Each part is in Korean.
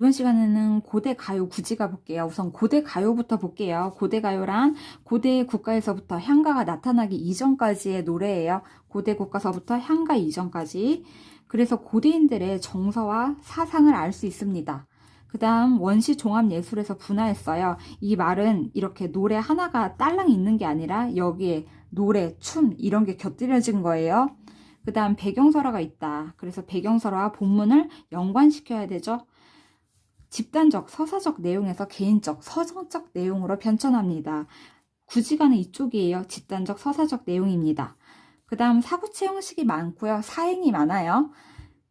이번 시간에는 고대 가요 구지가 볼게요. 우선 고대 가요부터 볼게요. 고대 가요란 고대 국가에서부터 향가가 나타나기 이전까지의 노래예요. 고대 국가서부터 향가 이전까지. 그래서 고대인들의 정서와 사상을 알 수 있습니다. 그 다음 원시 종합 예술에서 분화했어요. 이 말은 이렇게 노래 하나가 딸랑 있는 게 아니라 여기에 노래, 춤 이런 게 곁들여진 거예요. 그 다음 배경설화가 있다. 그래서 배경설화와 본문을 연관시켜야 되죠. 집단적, 서사적 내용에서 개인적, 서정적 내용으로 변천합니다. 구지가는 이쪽이에요. 집단적, 서사적 내용입니다. 그 다음 사구체 형식이 많고요. 사행이 많아요.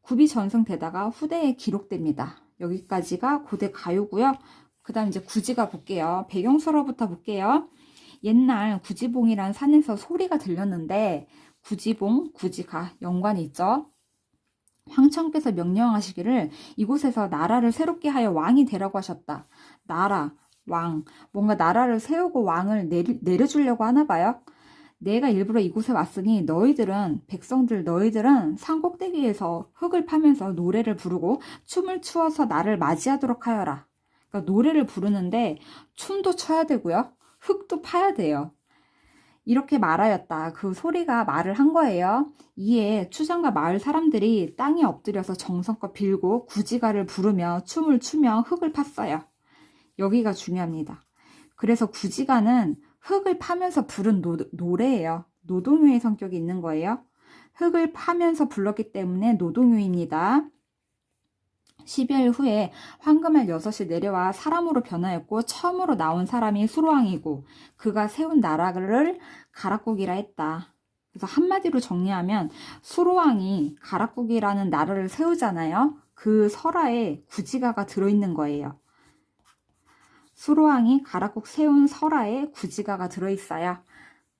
굽이 전승되다가 후대에 기록됩니다. 여기까지가 고대 가요고요. 그 다음 이제 구지가 볼게요. 배경설화부터 볼게요. 옛날 구지봉이란 산에서 소리가 들렸는데 구지봉, 구지가 연관이 있죠. 황천께서 명령하시기를 이곳에서 나라를 새롭게 하여 왕이 되라고 하셨다. 나라, 왕, 뭔가 나라를 세우고 왕을 내리, 내려주려고 하나 봐요. 내가 일부러 이곳에 왔으니 너희들은 백성들 너희들은 산 꼭대기에서 흙을 파면서 노래를 부르고 춤을 추어서 나를 맞이하도록 하여라. 그러니까 노래를 부르는데 춤도 춰야 되고요. 흙도 파야 돼요. 이렇게 말하였다. 그 소리가 말을 한 거예요. 이에 추장과 마을 사람들이 땅에 엎드려서 정성껏 빌고 구지가를 부르며 춤을 추며 흙을 팠어요. 여기가 중요합니다. 그래서 구지가는 흙을 파면서 부른 노, 노래예요. 노동요의 성격이 있는 거예요. 흙을 파면서 불렀기 때문에 노동요입니다. 12일 후에 황금알 6이 내려와 사람으로 변하였고 처음으로 나온 사람이 수로왕이고 그가 세운 나라를 가락국이라 했다. 그래서 한마디로 정리하면 수로왕이 가락국이라는 나라를 세우잖아요. 그 설화에 구지가가 들어있는 거예요. 수로왕이 가락국 세운 설화에 구지가가 들어있어요.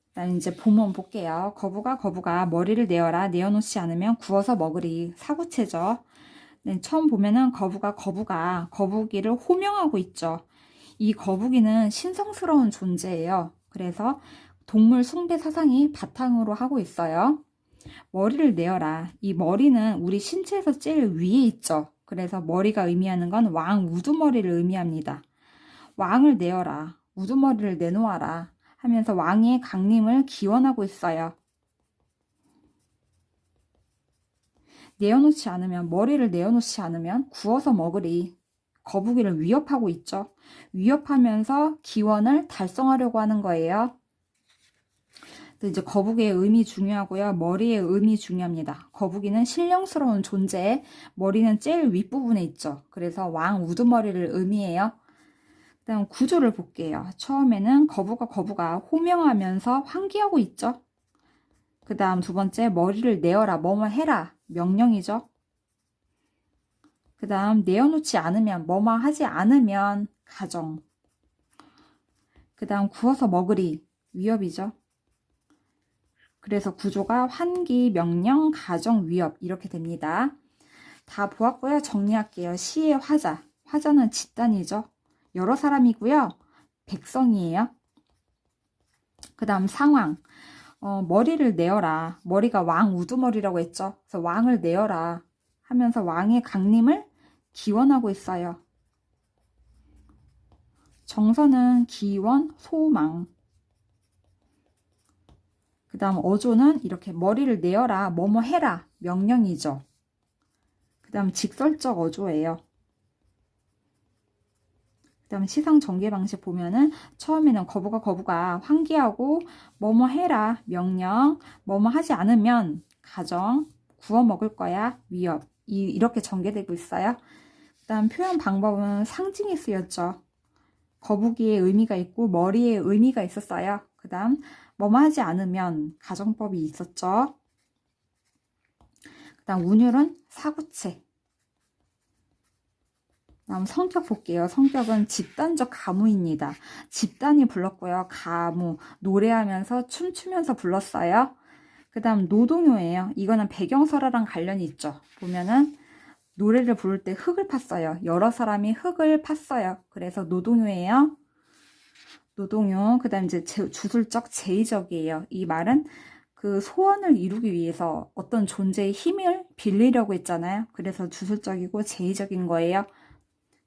일단 이제 본문 볼게요. 거부가 거부가 머리를 내어라 내어놓지 않으면 구워서 먹으리 사구체죠. 네, 처음 보면은 거부가 거부가 거북이를 호명하고 있죠. 이 거북이는 신성스러운 존재예요. 그래서 동물 숭배 사상이 바탕으로 하고 있어요. 머리를 내어라. 이 머리는 우리 신체에서 제일 위에 있죠. 그래서 머리가 의미하는 건 왕 우두머리를 의미합니다. 왕을 내어라. 우두머리를 내놓아라. 하면서 왕의 강림을 기원하고 있어요. 내어놓지 않으면 머리를 내어놓지 않으면 구워서 먹으리. 거북이를 위협하고 있죠. 위협하면서 기원을 달성하려고 하는 거예요. 이제 거북이의 의미 중요하고요. 머리의 의미 중요합니다. 거북이는 신령스러운 존재, 머리는 제일 윗부분에 있죠. 그래서 왕 우두머리를 의미해요. 그다음 구조를 볼게요. 처음에는 거부가 거부가 호명하면서 환기하고 있죠. 그 다음 두 번째 머리를 내어라 뭐뭐 해라 명령이죠. 그 다음 내어놓지 않으면 뭐뭐 하지 않으면 가정 그 다음 구워서 먹으리 위협이죠. 그래서 구조가 환기, 명령, 가정, 위협 이렇게 됩니다. 다 보았고요. 정리할게요. 시의 화자. 화자는 집단이죠. 여러 사람이고요. 백성이에요. 그 다음 상황. 어, 머리를 내어라. 머리가 왕 우두머리라고 했죠. 그래서 왕을 내어라 하면서 왕의 강림을 기원하고 있어요. 정서는 기원, 소망. 그 다음 어조는 이렇게 머리를 내어라, 뭐뭐 해라, 명령이죠. 그 다음 직설적 어조예요. 그 다음에 시상 전개 방식 보면은 처음에는 거부가 거부가 환기하고 뭐뭐 해라 명령 뭐뭐 하지 않으면 가정 구워 먹을 거야 위협 이, 이렇게 전개되고 있어요. 그 다음 표현 방법은 상징이 쓰였죠. 거북이의 의미가 있고 머리의 의미가 있었어요. 그 다음 뭐뭐 하지 않으면 가정법이 있었죠. 그 다음 운율은 사구체 다음 성격 볼게요. 성격은 집단적 가무입니다. 집단이 불렀고요. 가무, 노래하면서 춤추면서 불렀어요. 그 다음 노동요예요. 이거는 배경설화랑 관련이 있죠. 보면은 노래를 부를 때 흙을 팠어요. 여러 사람이 흙을 팠어요. 그래서 노동요예요. 노동요. 그 다음 이제 주술적, 제의적이에요. 이 말은 그 소원을 이루기 위해서 어떤 존재의 힘을 빌리려고 했잖아요. 그래서 주술적이고 제의적인 거예요.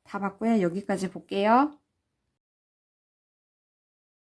다 봤고요. 여기까지 볼게요.